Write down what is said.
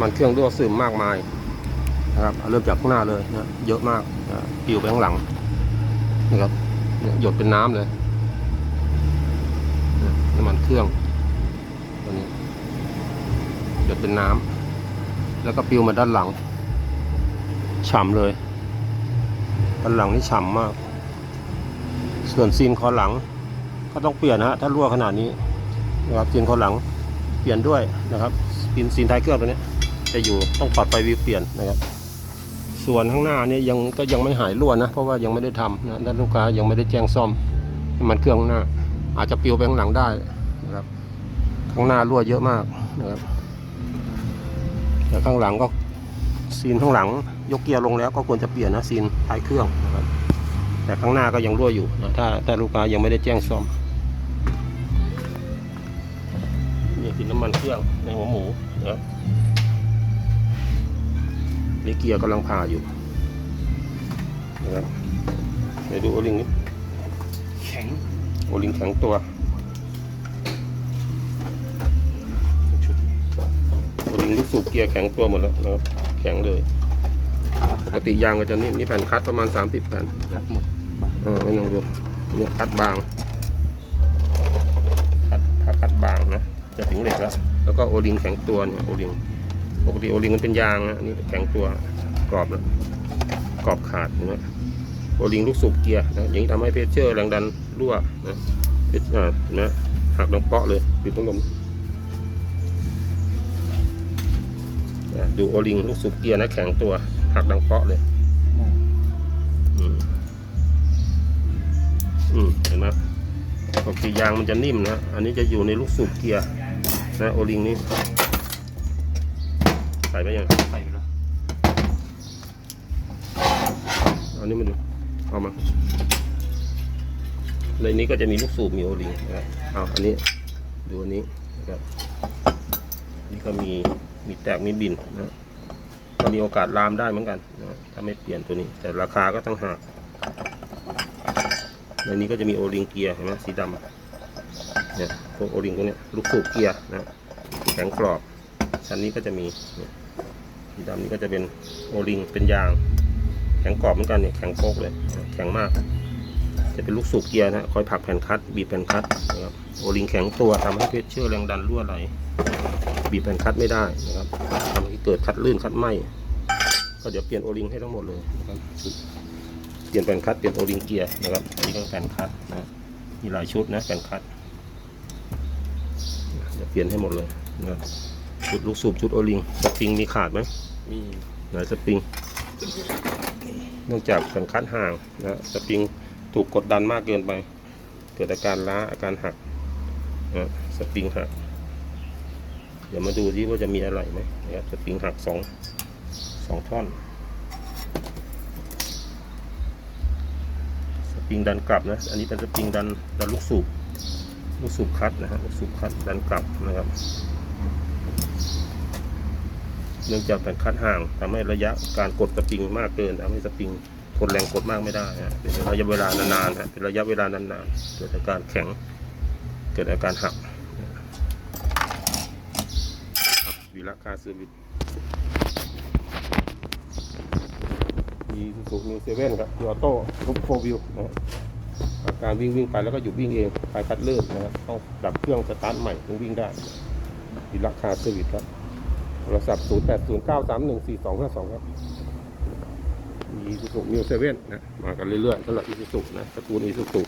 มันเครื่องรั่วซึมมากมายนะครับเริ่มจากข้างหน้าเลยนะเยอะมากนะปิวไปข้างหลังนะครับหยดเป็นน้ำเลยน้ำมันเครื่องตัวนี้หยดเป็นน้ำแล้วก็ปิวมาด้านหลังฉ่ำเลยด้านหลังนี่ฉ่ำมาก ส่วนซีนคอหลัง ก็ต้องเปลี่ยนนะฮะถ้ารั่วขนาดนี้นะครับซีนคอหลังเปลี่ยนด้วยนะครับซีนซีนท้ายเครื่องตัวนี้ จะอยู่ต้องปรับไปวิวเปลี่ยนนะครับ ส่วนข้างหน้าเนี่ยยังก็ยังไม่หายรั่วนะ เพราะว่ายังไม่ได้ทำนะด้านลูกค้ายังไม่ได้แจ้งซ่อมมันเครื่องข้างหน้า อาจจะปลิวไปข้างหลังได้นะครับข้างหน้ารั่วเยอะมากนะครับแต่ข้างหลังก็ซีนข้างหลังยกเกียร์ลงแล้วก็ควรจะเปลี่ยนนะซีนท้ายเครื่องนะครับแต่ข้างหน้าก็ยังรั่วอยู่นะถ้าถ้าลูกค้ายังไม่ได้แจ้งซ่อมนี่คือน้ำมันเครื่องในหัวหมูนะครับ นี่เกียร์กำลังผ่าอยู่นะครับเดี๋ยวดูโอลิงนี้แข็งโอลิงแข็งตัวโอลิงลูกสูบเกียร์แข็งตัวหมดแล้วนะครับแข็งเลยปกติยางก็จะนิ่มนี่แผ่นคัดประมาณ 30 แผ่นรัดหมดเออไม่ต้องดูเนี่ยคัดบางคัดถ้าคัดบางนะจะถึงเหล็กแล้วแล้วก็โอลิงแข็งตัวเนี่ยโอลิง ปกติโอลิงมันเป็นยางนะอันนี่แข็งตัวกรอบแล้วกรอบขาดเห็นไหมโอลิงลูกสูบเกียร์นะอย่างนี้ทำให้เพชเชอร์แรงดันรั่วนะเพชอ่าเห็นไหมหักดังเปาะเลยปิดพัดลมดูโอลิงลูกสูบเกียร์นะแข็งตัวหักดังเปาะเลยอืมอืมเห็นไหมปกติยางมันจะนิ่มนะ อันนี้จะอยู่ในลูกสูบเกียร์นะโอลิงนี่ ส่ไปยังใส่ไปแล้วเอานี้มาดูเอามาในนี้ก็จะมีลูกสูบมีโอลิงนะครับเอาอันนี้ดูอันนี้นะครับนี่ก็มีมีแตกมีบินนะก็มีโอกาสลามได้เหมือนกันนะถ้าไม่เปลี่ยนตัวนี้ แต่ราคาก็ตั้งหากในนี้ก็จะมีโอลิงเกียร์เห็นไหมสีดำเนี่ยพวกโอลิงพวกเนี้ยลูกสูบเกียร์นะแข็งกรอบชั้นนี้ก็จะมีเนี่ย สีดำนี้ก็จะเป็นโอลิงเป็นยาง แข็งกรอบเหมือนกันเนี่ยแข็งโป๊กเลย แข็งมาก จะเป็นลูกสูบเกียร์นะคอยผักแผ่นคัดบีบแผ่นคัดนะครับโอลิงแข็งตัวทำให้เพชเชื่อแรงดันรั่วไหลบีบแผ่นคัดไม่ได้นะครับทำให้เกิดคัดลื่นคัดไหมก็เดี๋ยวเปลี่ยนโอลิงให้ทั้งหมดเลยนะครับเปลี่ยนแผ่นคัดเปลี่ยนโอลิงเกียร์นะครับอันนี้ก็แผ่นคัดนะมีหลายชุดนะแผ่นคัดเดี๋ยวเปลี่ยนให้หมดเลยนะครับ ชุดลูกสูบชุดโอลิงสปริงมีขาดไหมมีไหนสปริงเนื่องจากแผ่นคัดห่างนะสปริงถูกกดดันมากเกินไป เกิดอาการล้าอาการหักนะสปริงหัก เดี๋ยวมาดูที่ว่าจะมีอะไรไหมนะครับสปริงหักสองสองท่อน สปริงดันกลับนะ อันนี้เป็นสปริงดันดันลูกสูบ ลูกสูบคัดนะฮะลูกสูบคัดดันกลับนะครับ เนื่องจากแผ่นคัดห่างทำให้ระยะการกดสปริงมากเกินทำให้สปริงทนแรงกดมากไม่ได้ฮะเป็นระยะเวลานานๆฮะเป็นระยะเวลานานๆเกิดอาการแข็งเกิดอาการหักวีระคาซอร์วิมีสุนิวเซเว่นครับยูออโต้รูปโฟวิวนะฮะอาการวิ่งวิ่งไปแล้วก็หยุดวิ่งเองคลายคัดเลื่อนนะครับต้องดับเครื่องสตาร์ทใหม่ถึงวิ่งได้วีระคาซอร์วิสครับ โทรศัพท์ 0 8 0 9 3 1 4 2 5 2 ครับมีอีซูซูมิวเซเว่นนะ มากันเรื่อยๆสำหรับอีสุสุนะตระกูลอีสุสุ